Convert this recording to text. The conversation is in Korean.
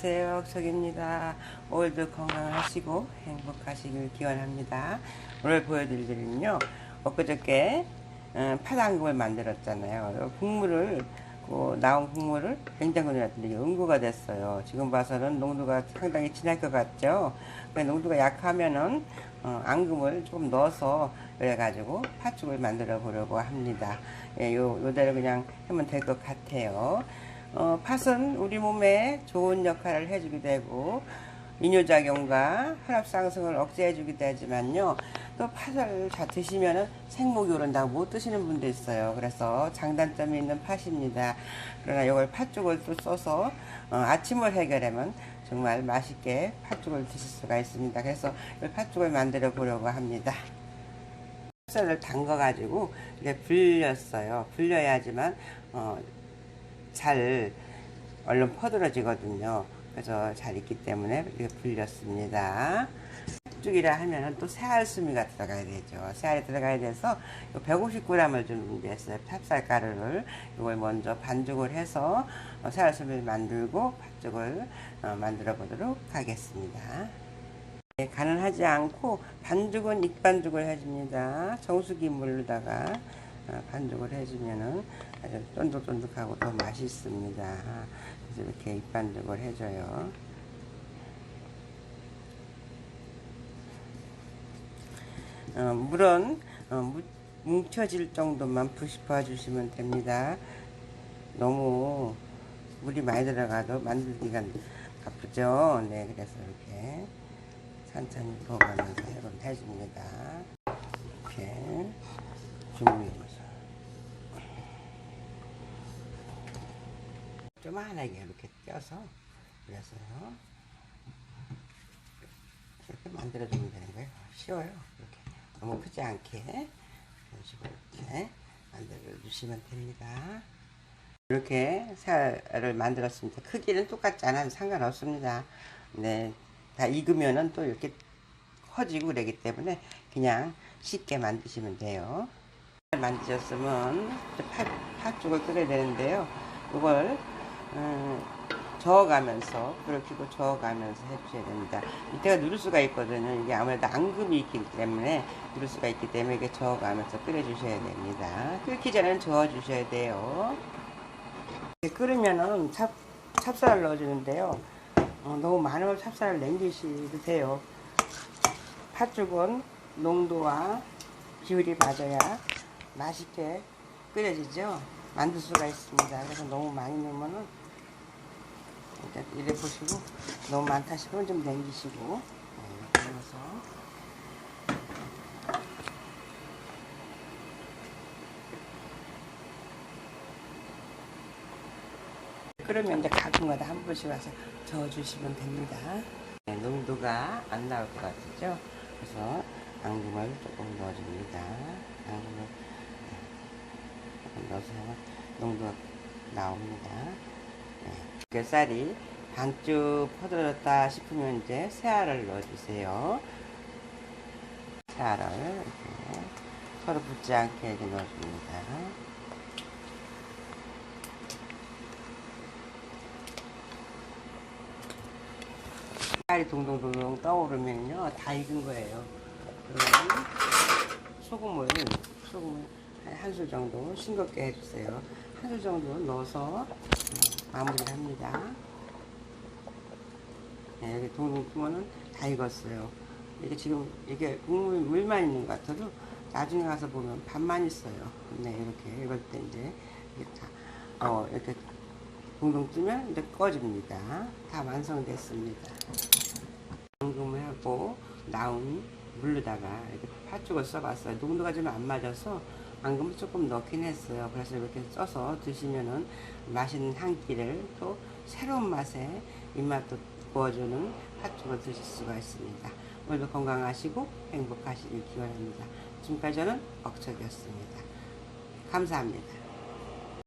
안녕하세요. 석입니다. 오늘도 건강하시고 행복하시길 기원합니다. 오늘 보여드릴 일은요. 엊그저께 어, 파당국을 만들었잖아요. 국물을 그 나온 국물을 냉장고에 놨더니 응고가 됐어요. 지금 봐서는 농도가 상당히 진할 것 같죠. 그 농도가 약하면은 어, 앙금을 조금 넣어서 그래가지고 팥죽을 만들어 보려고 합니다. 예, 요, 요대로 그냥 하면 될 것 같아요. 어, 팥은 우리 몸에 좋은 역할을 해주기도 하고 이뇨작용과 혈압 상승을 억제해주기도 하지만요. 또 팥을 잘 드시면은 생목이 오른다고 못 드시는 분도 있어요. 그래서 장단점이 있는 팥입니다. 그러나 이걸 팥죽을 또 써서 어, 아침을 해결하면 정말 맛있게 팥죽을 드실 수가 있습니다. 그래서 이 팥죽을 만들어 보려고 합니다. 쌀을 담가가지고 이렇게 불렸어요. 불려야지만 어, 잘 얼른 퍼들어지거든요. 그래서 잘 익기 때문에 이렇게 불렸습니다. 팥죽이라 하면은 또 새알수미가 들어가야 되죠. 새알이 들어가야 돼서 150g을 준비했어요. 찹쌀가루를 이걸 먼저 반죽을 해서 어, 새알수미를 만들고 팥죽을 어, 만들어 보도록 하겠습니다. 네, 간을 하지 않고 반죽은 익반죽을 해줍니다. 정수기 물로다가 어, 반죽을 해주면은 아주 쫀득쫀득하고 더 맛있습니다. 그래서 이렇게 익반죽을 해줘요. 어, 물은 어, 무- 뭉쳐질 정도만 부식어 주시면 됩니다. 너무 물이 많이 들어가도 만들기가 바쁘죠. 네, 그래서 이렇게 천천히 부어가면서 해줍니다. 이렇게 준비해서 조만하게 이렇게 떼어서 그래서요 이렇게 만들어주면 되는 거예요. 쉬워요. 이렇게 너무 크지 않게 이런 식으로 이렇게 만들어 주시면 됩니다. 이렇게 살을 만들었습니다. 크기는 똑같잖아요. 상관없습니다. 네, 다 익으면은 또 이렇게 커지고 그러기 때문에 그냥 쉽게 만드시면 돼요. 만드셨으면 팥, 팥죽을 끓여야 되는데요. 이걸 음, 저어가면서 불을 켜고 저어가면서 해주셔야 됩니다. 이때가 누를 수가 있거든요. 이게 아무래도 앙금이 있기 때문에 누를 수가 있기 때문에 이게 저어가면서 끓여주셔야 됩니다. 끓기 전에는 저어주셔야 돼요. 끓으면은 찹, 찹쌀을 넣어주는데요. 어, 너무 많으면 찹쌀을 남기셔도 돼요. 팥죽은 농도와 비율이 맞아야 맛있게 끓여지죠. 만들 수가 있습니다. 그래서 너무 많이 넣으면은 이래 보시고 너무 많다 싶으면 좀 남기시고 네, 그러면서 그러면 이제 가끔가다 한 번씩 와서 저어주시면 됩니다. 네, 농도가 안 나올 것 같죠? 그래서 앙금을 조금 넣어줍니다. 앙금을 네, 넣어서 농도가 나옵니다. 네. 쌀이 반쯤 퍼들었다 싶으면 이제 새알을 넣어주세요. 새알을 이렇게 서로 붙지 않게 이렇게 넣어줍니다. 쌀이 동동동동 떠오르면요 다 익은 거예요. 그러면 소금을 소금을 한술 정도 싱겁게 해주세요. 한술 정도 넣어서 어, 마무리를 합니다. 네, 이렇게 동동 뜨면은 다 익었어요. 이게 지금 이게 국물 물만 있는 것 같아도 나중에 가서 보면 반만 있어요. 네, 이렇게 익을 때 이제 이게 다 어, 이렇게 동동 뜨면 이제 꺼집니다. 다 완성됐습니다. 앙금을 하고 나온 물로다가 이렇게 팥죽을 써봤어요. 농도가 좀 안 맞아서 앙금을 조금 넣긴 했어요. 그래서 이렇게 써서 드시면은 맛있는 향기를 또 새로운 맛에 입맛도 부어주는 팥죽을 드실 수가 있습니다. 오늘도 건강하시고 행복하시길 기원합니다. 지금까지 저는 억척이었습니다. 감사합니다.